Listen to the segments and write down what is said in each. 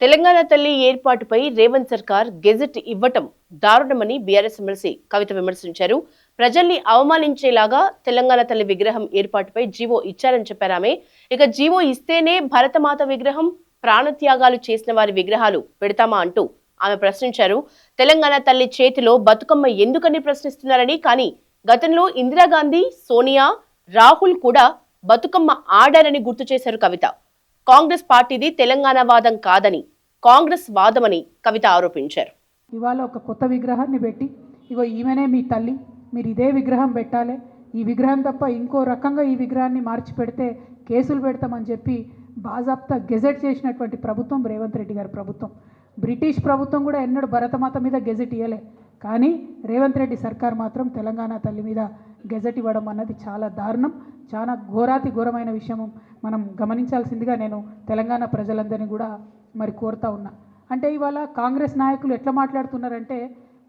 తెలంగాణ తల్లి ఏర్పాటుపై రేవంత్ సర్కార్ గెజెట్ ఇవ్వటం దారుణమని బీఆర్ఎస్ ఎమ్మెల్సీ కవిత విమర్శించారు. ప్రజల్ని అవమానించేలాగా తెలంగాణ తల్లి విగ్రహం ఏర్పాటుపై జీవో ఇచ్చారని చెప్పారు ఆమె. ఇక జీవో ఇస్తేనే భరతమాత విగ్రహం ప్రాణత్యాగాలు చేసిన వారి విగ్రహాలు పెడతామా అంటూ ఆమె ప్రశ్నించారు. తెలంగాణ తల్లి చేతిలో బతుకమ్మ ఎందుకని ప్రశ్నిస్తున్నారని కానీ గతంలో ఇందిరాగాంధీ సోనియా రాహుల్ కూడా బతుకమ్మ ఆడారని గుర్తు చేశారు కవిత. కాంగ్రెస్ పార్టీది తెలంగాణ వాదం కాదని కాంగ్రెస్ వాదమని కవిత ఆరోపించారు. ఇవాళ ఒక కొత్త విగ్రహాన్ని పెట్టి ఇగో ఈమెనే మీ తల్లి మీరు ఇదే విగ్రహం పెట్టాలి. ఈ విగ్రహం తప్ప ఇంకో రకంగా ఈ విగ్రహాన్ని మార్చి పెడితే కేసులు పెడతామని చెప్పి బాజాప్తా గెజెట్ చేసినటువంటి ప్రభుత్వం రేవంత్ రెడ్డి గారి ప్రభుత్వం. బ్రిటిష్ ప్రభుత్వం కూడా ఎన్నడూ భరతమాత మీద గెజెట్ ఇవ్వలే కానీ రేవంత్ రెడ్డి సర్కార్ మాత్రం తెలంగాణ తల్లి మీద గెజెట్ ఇవ్వడం అన్నది చాలా దారుణం. చాలా ఘోరాతి ఘోరమైన విషయం మనం గమనించాల్సిందిగా నేను తెలంగాణ ప్రజలందరినీ కూడా మరి కోరుతా ఉన్నా. అంటే ఇవాళ కాంగ్రెస్ నాయకులు ఎట్లా మాట్లాడుతున్నారంటే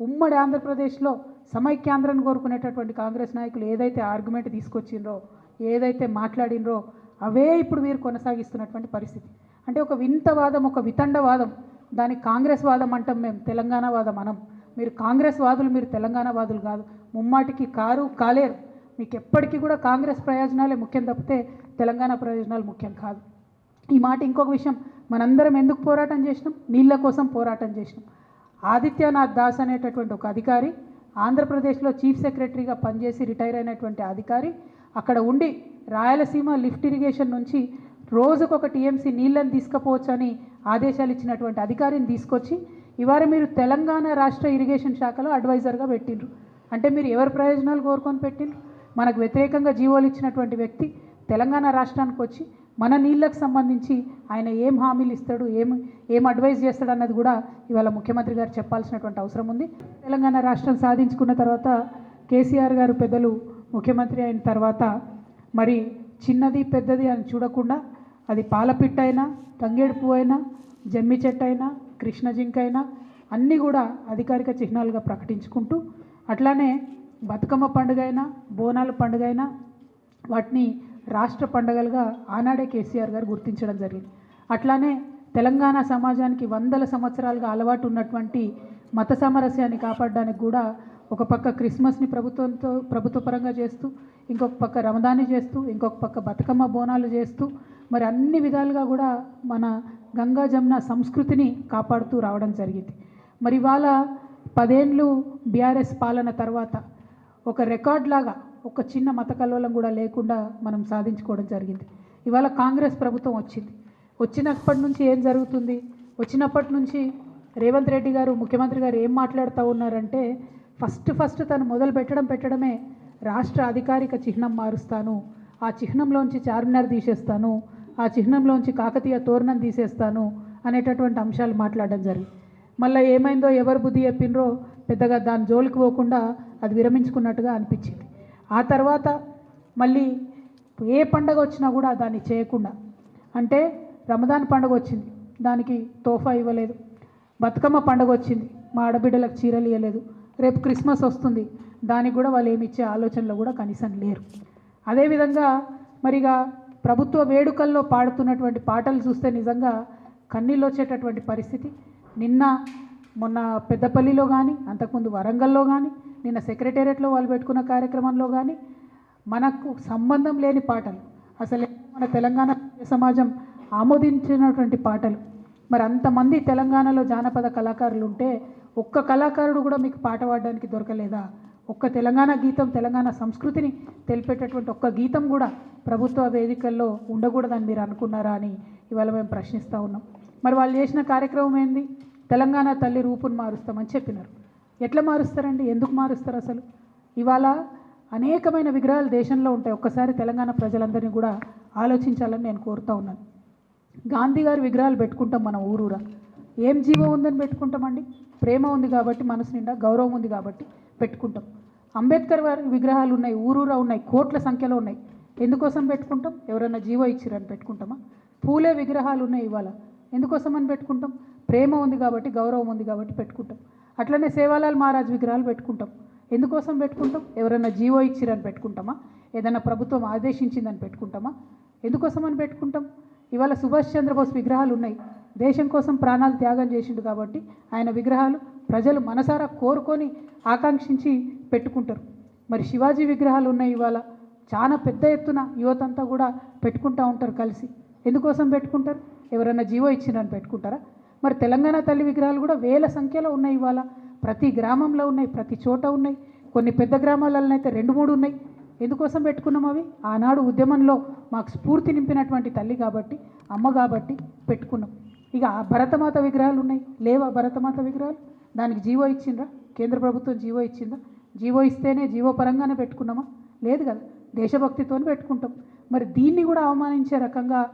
ఉమ్మడి ఆంధ్రప్రదేశ్లో సమైక్యాంధ్రాన్ని కోరుకునేటటువంటి కాంగ్రెస్ నాయకులు ఏదైతే ఆర్గ్యుమెంట్ తీసుకొచ్చిండ్రో ఏదైతే మాట్లాడినరో అవే ఇప్పుడు వీరు కొనసాగిస్తున్నటువంటి పరిస్థితి. అంటే ఒక వింత వాదం ఒక వితండవాదం దానికి కాంగ్రెస్ వాదం అంటాం మేము తెలంగాణ వాదం అనం. మీరు కాంగ్రెస్ వాదులు మీరు తెలంగాణ వాదులు కాదు. ముమ్మాటికి కారు కాలేరు. మీకు ఎప్పటికీ కూడా కాంగ్రెస్ ప్రయోజనాలే ముఖ్యం తప్పితే తెలంగాణ ప్రయోజనాలు ముఖ్యం కాదు. ఈ మాట ఇంకొక విషయం. మనందరం ఎందుకు పోరాటం చేసినాం? నీళ్ళ కోసం పోరాటం చేసినాం. ఆదిత్యనాథ్ దాస్ అనేటటువంటి ఒక అధికారి ఆంధ్రప్రదేశ్లో చీఫ్ సెక్రటరీగా పనిచేసి రిటైర్ అయినటువంటి అధికారి అక్కడ ఉండి రాయలసీమ లిఫ్ట్ ఇరిగేషన్ నుంచి రోజుకొక టీఎంసీ నీళ్ళని తీసుకుపోవచ్చని ఆదేశాలు ఇచ్చినటువంటి అధికారిని తీసుకొచ్చి ఇవాళ మీరు తెలంగాణ రాష్ట్ర ఇరిగేషన్ శాఖలో అడ్వైజర్గా పెట్టిండ్రు. అంటే మీరు ఎవరి ప్రయోజనాలు కోరుకొని పెట్టిండ్రు? మనకు వ్యతిరేకంగా జీవోలు ఇచ్చినటువంటి వ్యక్తి తెలంగాణ రాష్ట్రానికి వచ్చి మన నీళ్ళకు సంబంధించి ఆయన ఏం హామీలు ఇస్తాడు ఏం ఏం అడ్వైజ్ చేస్తాడు అన్నది కూడా ఇవాళ ముఖ్యమంత్రి గారు చెప్పాల్సినటువంటి అవసరం ఉంది. తెలంగాణ రాష్ట్రం సాధించుకున్న తర్వాత కేసీఆర్ గారు పెద్దలు ముఖ్యమంత్రి అయిన తర్వాత మరి చిన్నది పెద్దది అని చూడకుండా అది పాలపిట్ట అయినా తంగేడు పువ్వు అయినా జమ్మి చెట్టు అయినా కృష్ణ అయినా అన్నీ కూడా అధికారిక చిహ్నాలుగా ప్రకటించుకుంటూ అట్లానే బతుకమ్మ పండుగ అయినా బోనాల పండుగ అయినా వాటిని రాష్ట్ర పండుగలుగా ఆనాడే కేసీఆర్ గారు గుర్తించడం జరిగింది. అట్లానే తెలంగాణ సమాజానికి వందల సంవత్సరాలుగా అలవాటు ఉన్నటువంటి మత సామరస్యాన్ని కాపాడడానికి కూడా ఒక పక్క క్రిస్మస్ని ప్రభుత్వంతో ప్రభుత్వపరంగా చేస్తూ ఇంకొక పక్క రమదాన్ని చేస్తూ ఇంకొక పక్క బతుకమ్మ బోనాలు చేస్తూ మరి అన్ని విధాలుగా కూడా మన గంగా జమున సంస్కృతిని కాపాడుతూ రావడం జరిగింది. మరి ఇవాళ పదేండ్లు బీఆర్ఎస్ పాలన తర్వాత ఒక రికార్డ్ లాగా ఒక చిన్న మత కల్లోలం కూడా లేకుండా మనం సాధించుకోవడం జరిగింది. ఇవాళ కాంగ్రెస్ ప్రభుత్వం వచ్చింది. వచ్చినప్పటి నుంచి ఏం జరుగుతుంది? వచ్చినప్పటి నుంచి రేవంత్ రెడ్డి గారు ముఖ్యమంత్రి గారు ఏం మాట్లాడుతూ ఉన్నారంటే ఫస్ట్ ఫస్ట్ తను మొదలు పెట్టడం పెట్టడమే రాష్ట్ర అధికారిక చిహ్నం మారుస్తాను ఆ చిహ్నంలోంచి చార్మినార్ తీసేస్తాను ఆ చిహ్నంలోంచి కాకతీయ తోరణం తీసేస్తాను అనేటటువంటి అంశాలు మాట్లాడడం జరిగింది. మళ్ళీ ఏమైందో ఎవరు బుద్ధి చెప్పిండ్రో పెద్దగా దాని జోలికి పోకుండా అది విరమించుకున్నట్టుగా అనిపించింది. ఆ తర్వాత మళ్ళీ ఏ పండగ వచ్చినా కూడా దాన్ని చేయకుండా అంటే రమదాన్ పండుగ వచ్చింది దానికి తోఫా ఇవ్వలేదు. బతుకమ్మ పండుగ వచ్చింది మా ఆడబిడ్డలకు చీరలు ఇవ్వలేదు రేపు క్రిస్మస్ వస్తుంది దానికి కూడా వాళ్ళు ఏమి ఇచ్చే ఆలోచనలో కూడా కనీసం లేరు. అదేవిధంగా మరిగా ప్రభుత్వ వేడుకల్లో పాడుతున్నటువంటి పాటలు చూస్తే నిజంగా కన్నీళ్ళు వచ్చేటటువంటి పరిస్థితి. నిన్న మొన్న పెద్దపల్లిలో కానీ అంతకుముందు వరంగల్లో కానీ నిన్న సెక్రటేరియట్లో వాళ్ళు పెట్టుకున్న కార్యక్రమంలో కానీ మనకు సంబంధం లేని పాటలు. అసలు మన తెలంగాణ సమాజం ఆమోదించినటువంటి పాటలు. మరి అంతమంది తెలంగాణలో జానపద కళాకారులు ఉంటే ఒక్క కళాకారుడు కూడా మీకు పాట పాడడానికి దొరకలేదా? ఒక్క తెలంగాణ గీతం తెలంగాణ సంస్కృతిని తెలిపేటటువంటి ఒక్క గీతం కూడా ప్రభుత్వ వేదికల్లో ఉండకూడదని మీరు అనుకున్నారా అని ఇవాళ మేము ప్రశ్నిస్తూ ఉన్నాం. మరి వాళ్ళు చేసిన కార్యక్రమం ఏంది? తెలంగాణ తల్లి రూపును మారుస్తామని చెప్పినారు. ఎట్లా మారుస్తారండి? ఎందుకు మారుస్తారు అసలు? ఇవాళ అనేకమైన విగ్రహాలు దేశంలో ఉంటాయి. ఒక్కసారి తెలంగాణ ప్రజలందరినీ కూడా ఆలోచించాలని నేను కోరుతా ఉన్నాను. గాంధీ గారి విగ్రహాలు పెట్టుకుంటాం మన ఊరూరా. ఏం జీవో ఉందని పెట్టుకుంటామండి ప్రేమ ఉంది కాబట్టి మనసు నిండా గౌరవం ఉంది కాబట్టి పెట్టుకుంటాం. అంబేద్కర్ వారి విగ్రహాలు ఉన్నాయి ఊరూరా ఉన్నాయి కోట్ల సంఖ్యలో ఉన్నాయి. ఎందుకోసం పెట్టుకుంటాం? ఎవరైనా జీవో ఇచ్చిరని పెట్టుకుంటామా? పూలే విగ్రహాలు ఉన్నాయి ఇవాళ. ఎందుకోసం అని పెట్టుకుంటాం? ప్రేమ ఉంది కాబట్టి గౌరవం ఉంది కాబట్టి పెట్టుకుంటాం. అట్లనే సేవాలాల్ మహారాజ్ విగ్రహాలు పెట్టుకుంటాం. ఎందుకోసం పెట్టుకుంటాం? ఎవరైనా జీవో ఇచ్చిరని పెట్టుకుంటామా? ఏదైనా ప్రభుత్వం ఆదేశించిందని పెట్టుకుంటామా? ఎందుకోసం అని పెట్టుకుంటాం? ఇవాళ సుభాష్ చంద్రబోస్ విగ్రహాలు ఉన్నాయి. దేశం కోసం ప్రాణాలు త్యాగం చేసిండు కాబట్టి ఆయన విగ్రహాలు ప్రజలు మనసారా కోరుకొని ఆకాంక్షించి పెట్టుకుంటారు. మరి శివాజీ విగ్రహాలు ఉన్నాయి ఇవాళ. చాలా పెద్ద ఎత్తున యువతంతా కూడా పెట్టుకుంటూ ఉంటారు కలిసి. ఎందుకోసం పెట్టుకుంటారు? ఎవరైనా జీవో ఇచ్చిరని పెట్టుకుంటారా? మరి తెలంగాణ తల్లి విగ్రహాలు కూడా వేల సంఖ్యలో ఉన్నాయి ఇవాళ. ప్రతి గ్రామంలో ఉన్నాయి ప్రతి చోట ఉన్నాయి. కొన్ని పెద్ద గ్రామాలలో అయితే రెండు మూడు ఉన్నాయి. ఎందుకోసం పెట్టుకున్నాం అవి? ఆనాడు ఉద్యమంలో మాకు స్ఫూర్తి నింపినటువంటి తల్లి కాబట్టి అమ్మ కాబట్టి పెట్టుకున్నాం. ఇక ఆ భరతమాత విగ్రహాలు ఉన్నాయి. లేవా భరతమాత విగ్రహాలు? దానికి జీవో ఇచ్చిందా కేంద్ర ప్రభుత్వం జీవో ఇచ్చిందా? జీవో ఇస్తేనే జీవో పరంగానే పెట్టుకున్నామా? లేదు కదా. దేశభక్తితో పెట్టుకుంటాం. మరి దీన్ని కూడా అవమానించే రకంగా